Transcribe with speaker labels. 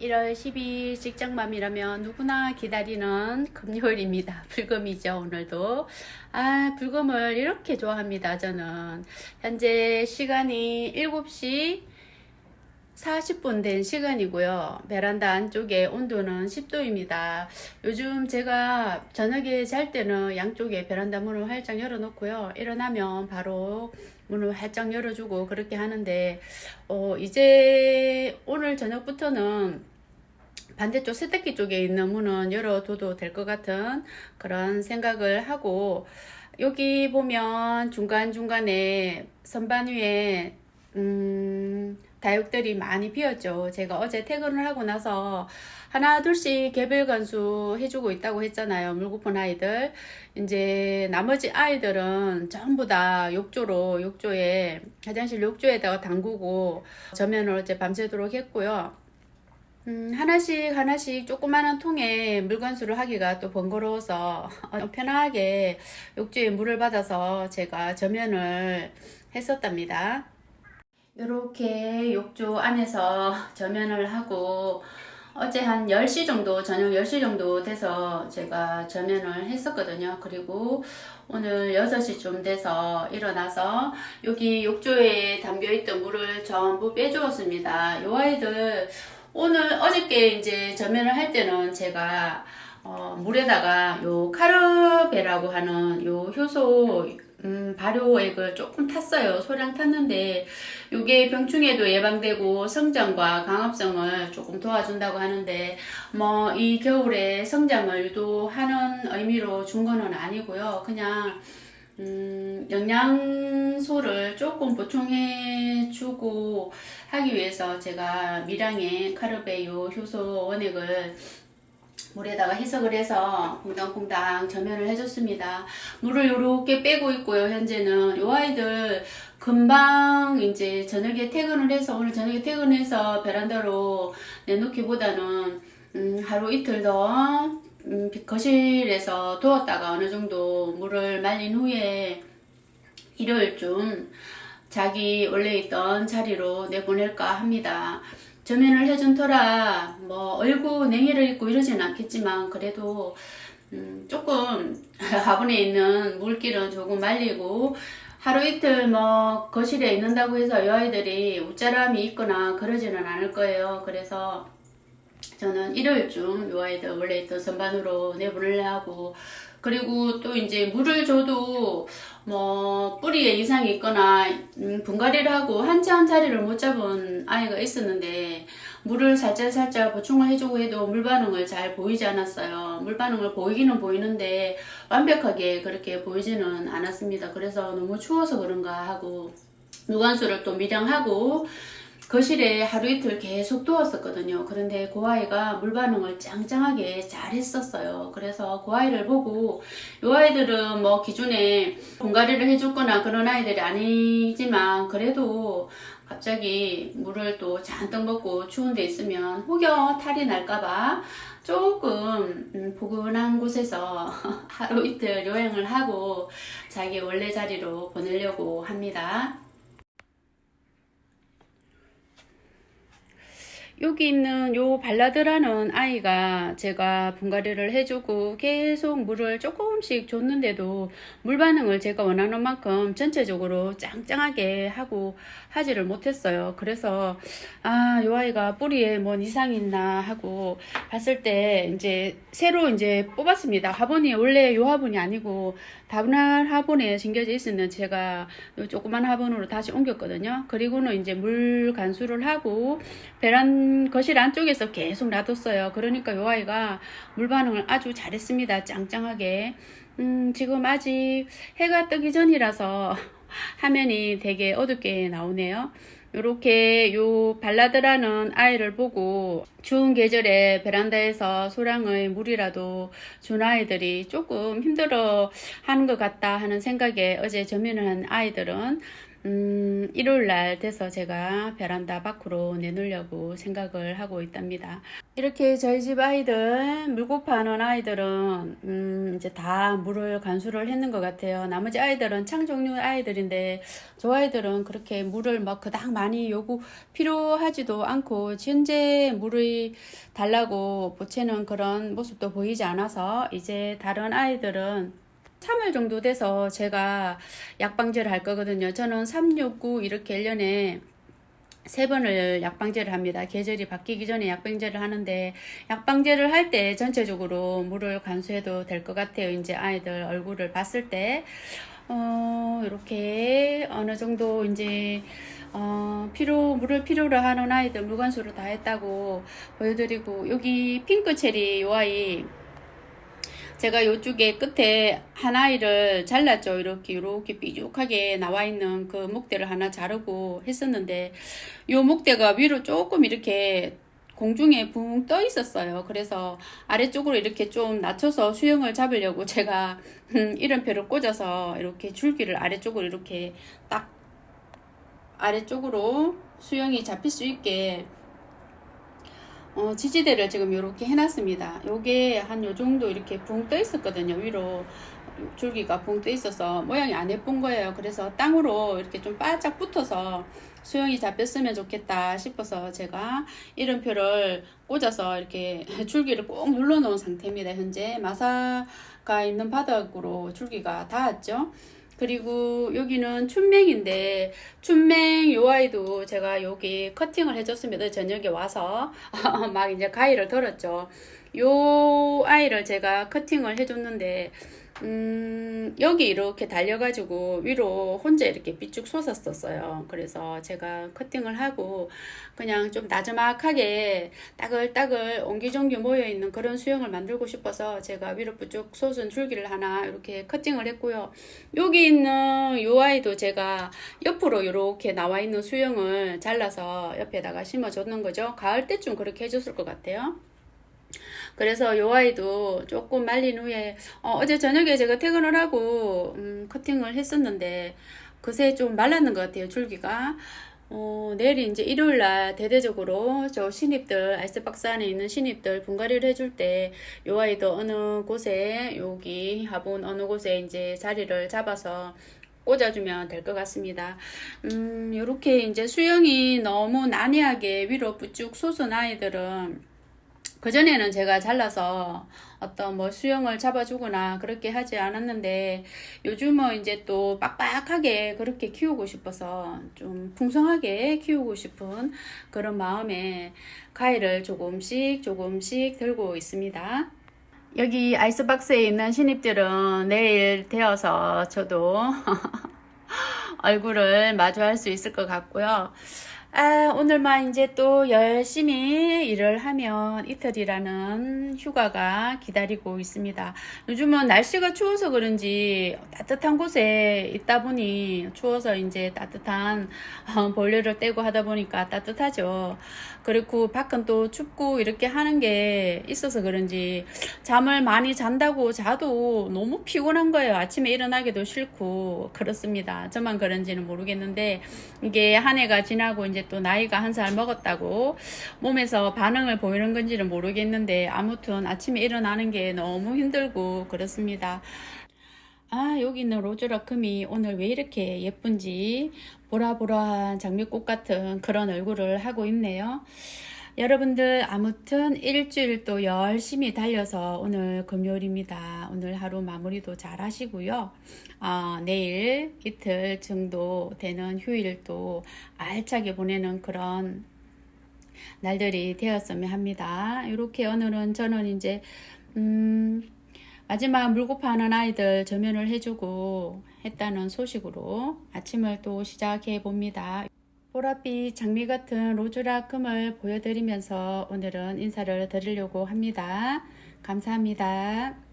Speaker 1: 1월 12일 직장맘이라면 누구나 기다리는 금요일입니다. 불금이죠, 오늘도. 아, 불금을 이렇게 좋아합니다, 저는. 현재 시간이 7시 40분 된 시간이고요. 베란다 안쪽에 온도는 10도입니다. 요즘 제가 저녁에 잘 때는 양쪽에 베란다 문을 활짝 열어놓고요. 일어나면 바로 문을 활짝 열어주고 그렇게 하는데, 어, 이제 오늘 저녁부터는 반대쪽 세탁기 쪽에 있는 문은 열어둬도 될 것 같은 그런 생각을 하고, 여기 보면 중간중간에 선반 위에, 음, 다육들이 많이 피었죠. 제가 어제 퇴근을 하고 나서 하나 둘씩 개별 간수 해주고 있다고 했잖아요. 물고픈 아이들. 이제 나머지 아이들은 전부 다 욕조로 욕조에 화장실 욕조에다가 담그고 저면을 어제 밤새도록 했고요. 음, 하나씩 하나씩 조그마한 통에 물관수를 하기가 또 번거로워서 어, 편하게 욕조에 물을 받아서 제가 저면을 했었답니다. 이렇게 욕조 안에서 저면을 하고 어제 한 10시 정도, 저녁 10시 정도 돼서 제가 저면을 했었거든요. 그리고 오늘 6시쯤 돼서 일어나서 여기 욕조에 담겨있던 물을 전부 빼주었습니다. 요 아이들 오늘 어저께 이제 저면을 할 때는 제가 어, 물에다가 요 카르베라고 하는 요 효소 음, 발효액을 조금 탔어요. 소량 탔는데 이게 병충해도 예방되고 성장과 강합성을 조금 도와준다고 하는데 뭐 이 겨울에 성장을 유도하는 의미로 준 거는 아니고요. 그냥 음, 영양소를 조금 보충해 주고 하기 위해서 제가 미량의 카르베요 효소 원액을 물에다가 희석을 해서 퐁당퐁당 저면을 해줬습니다. 물을 요렇게 빼고 있고요. 현재는 요 아이들 금방 이제 저녁에 퇴근을 해서 오늘 저녁에 퇴근해서 베란다로 내놓기보다는 음, 하루 이틀 더 음, 거실에서 두었다가 어느 정도 물을 말린 후에 일요일쯤 자기 원래 있던 자리로 내보낼까 합니다. 저면을 해준 터라 뭐 얼굴 냉이를 입고 이러지는 않겠지만 그래도 음, 조금 화분에 있는 물기는 조금 말리고 하루 이틀 뭐 거실에 있는다고 해서 이 아이들이 웃자람이 있거나 그러지는 않을 거예요. 그래서 저는 일요일쯤 이 아이들 원래 있던 선반으로 내보내려고 그리고 또 이제 물을 줘도 뭐 뿌리에 이상이 있거나 음, 분갈이를 하고 한참 자리를 못 잡은 아이가 있었는데 물을 살짝 살짝 보충을 해주고 해도 물 반응을 잘 보이지 않았어요. 물 반응을 보이기는 보이는데 완벽하게 그렇게 보이지는 않았습니다. 그래서 너무 추워서 그런가 하고 누관수를 또 미량하고 거실에 하루 이틀 계속 두었었거든요. 그런데 그 아이가 물 반응을 짱짱하게 잘 했었어요. 그래서 그 아이를 보고 이 아이들은 뭐 기존에 분갈이를 해줬거나 그런 아이들이 아니지만 그래도 갑자기 물을 또 잔뜩 먹고 추운 데 있으면 혹여 탈이 날까봐 조금 음, 포근한 곳에서 하루 이틀 여행을 하고 자기 원래 자리로 보내려고 합니다. 여기 있는 요 발라드라는 아이가 제가 분갈이를 해주고 계속 물을 조금씩 줬는데도 물 반응을 제가 원하는 만큼 전체적으로 짱짱하게 하고 하지를 못했어요. 그래서 아, 요 아이가 뿌리에 뭔 이상이 있나 하고 봤을 때 이제 새로 이제 뽑았습니다. 화분이 원래 요 화분이 아니고 다분한 화분에 심겨져 있었는 제가 요 조그만 화분으로 다시 옮겼거든요. 그리고는 이제 물 간수를 하고 베란 거실 안쪽에서 계속 놔뒀어요. 그러니까 요 아이가 물 반응을 아주 잘했습니다. 짱짱하게. 음, 지금 아직 해가 뜨기 전이라서 화면이 되게 어둡게 나오네요. 요렇게 요 발라드라는 아이를 보고 추운 계절에 베란다에서 소량의 물이라도 준 아이들이 조금 힘들어 하는 것 같다 하는 생각에 어제 저면을 한 아이들은 음, 일요일 날 돼서 제가 베란다 밖으로 내놓으려고 생각을 하고 있답니다. 이렇게 저희 집 아이들, 물고파하는 아이들은, 음, 이제 다 물을 간수를 했는 것 같아요. 나머지 아이들은 창종류 아이들인데, 저 아이들은 그렇게 물을 막 그닥 많이 요구, 필요하지도 않고, 현재 물을 달라고 보채는 그런 모습도 보이지 않아서, 이제 다른 아이들은 3월 정도 돼서 제가 약방제를 할 거거든요. 저는 369 이렇게 1년에 세 번을 약방제를 합니다. 계절이 바뀌기 전에 약방제를 하는데 약방제를 할 때 전체적으로 물을 간수해도 될 것 같아요. 이제 아이들 얼굴을 봤을 때 어, 이렇게 어느 정도 이제 어, 필요 물을 필요로 하는 아이들 물관수를 다 했다고 보여드리고 여기 핑크 체리 요 아이 제가 요쪽에 끝에 한 아이를 잘랐죠. 이렇게 이렇게 삐죽하게 나와 있는 그 목대를 하나 자르고 했었는데 요 목대가 위로 조금 이렇게 공중에 붕 떠 있었어요. 그래서 아래쪽으로 이렇게 좀 낮춰서 수영을 잡으려고 제가 음, 이름표를 꽂아서 이렇게 줄기를 아래쪽으로 이렇게 딱 아래쪽으로 수영이 잡힐 수 있게 어, 지지대를 지금 이렇게 해놨습니다. 요게 한 요 정도 이렇게 붕 떠 있었거든요. 위로 줄기가 붕 떠 있어서 모양이 안 예쁜 거예요. 그래서 땅으로 이렇게 좀 바짝 붙어서 수영이 잡혔으면 좋겠다 싶어서 제가 이름표를 꽂아서 이렇게 줄기를 꼭 눌러 놓은 상태입니다. 현재 마사가 있는 바닥으로 줄기가 닿았죠. 그리고 여기는 춘맹인데 춘맹 요 아이도 제가 여기 커팅을 해줬습니다. 저녁에 와서 막 이제 가위를 들었죠. 요 아이를 제가 커팅을 해줬는데 음, 여기 이렇게 달려가지고 위로 혼자 이렇게 삐쭉 솟았었어요. 그래서 제가 커팅을 하고 그냥 좀 나지막하게 따글따글 옹기종기 모여있는 그런 수영을 만들고 싶어서 제가 위로 삐쭉 솟은 줄기를 하나 이렇게 커팅을 했고요. 여기 있는 요 아이도 제가 옆으로 이렇게 나와 있는 수영을 잘라서 옆에다가 심어줬는 거죠. 가을 때쯤 그렇게 해줬을 것 같아요. 그래서 요 아이도 조금 말린 후에 어, 제 저녁에 제가 퇴근을 하고 음, 커팅을 했었는데 그새 좀 말랐는 것 같아요 줄기가 어, 내일이 이제 일요일 날 대대적으로 저 신입들 아이스박스 안에 있는 신입들 분갈이를 해줄 때 요 아이도 어느 곳에 여기 화분 어느 곳에 이제 자리를 잡아서 꽂아주면 될 것 같습니다. 음, 요렇게 이제 수영이 너무 난해하게 위로 뿌쭉 솟은 아이들은 그전에는 제가 잘라서 어떤 뭐 수영을 잡아주거나 그렇게 하지 않았는데 요즘은 이제 또 빡빡하게 그렇게 키우고 싶어서 좀 풍성하게 키우고 싶은 그런 마음에 가위를 조금씩 조금씩 들고 있습니다. 여기 아이스박스에 있는 신입들은 내일 되어서 저도 얼굴을 마주할 수 있을 것 같고요. 아, 오늘만 이제 또 열심히 일을 하면 이틀이라는 휴가가 기다리고 있습니다. 요즘은 날씨가 추워서 그런지 따뜻한 곳에 있다 보니 추워서 이제 따뜻한 어, 볼일을 떼고 하다 보니까 따뜻하죠. 그리고 밖은 또 춥고 이렇게 하는 게 있어서 그런지 잠을 많이 잔다고 자도 너무 피곤한 거예요. 아침에 일어나기도 싫고 그렇습니다. 저만 그런지는 모르겠는데 이게 한 해가 지나고 이제 또 나이가 한 살 먹었다고 몸에서 반응을 보이는 건지는 모르겠는데 아무튼 아침에 일어나는 게 너무 힘들고 그렇습니다. 아, 여기 있는 로즈라큼이 오늘 왜 이렇게 예쁜지 보라보라한 장미꽃 같은 그런 얼굴을 하고 있네요. 여러분들 아무튼 일주일 또 열심히 달려서 오늘 금요일입니다. 오늘 하루 마무리도 잘 하시고요. 어, 내일 이틀 정도 되는 휴일도 알차게 보내는 그런 날들이 되었으면 합니다. 이렇게 오늘은 저는 이제 음, 마지막 물고파하는 아이들 저면을 해주고 했다는 소식으로 아침을 또 시작해 봅니다. 보랏빛 장미 같은 로즈라금을 보여드리면서 오늘은 인사를 드리려고 합니다. 감사합니다.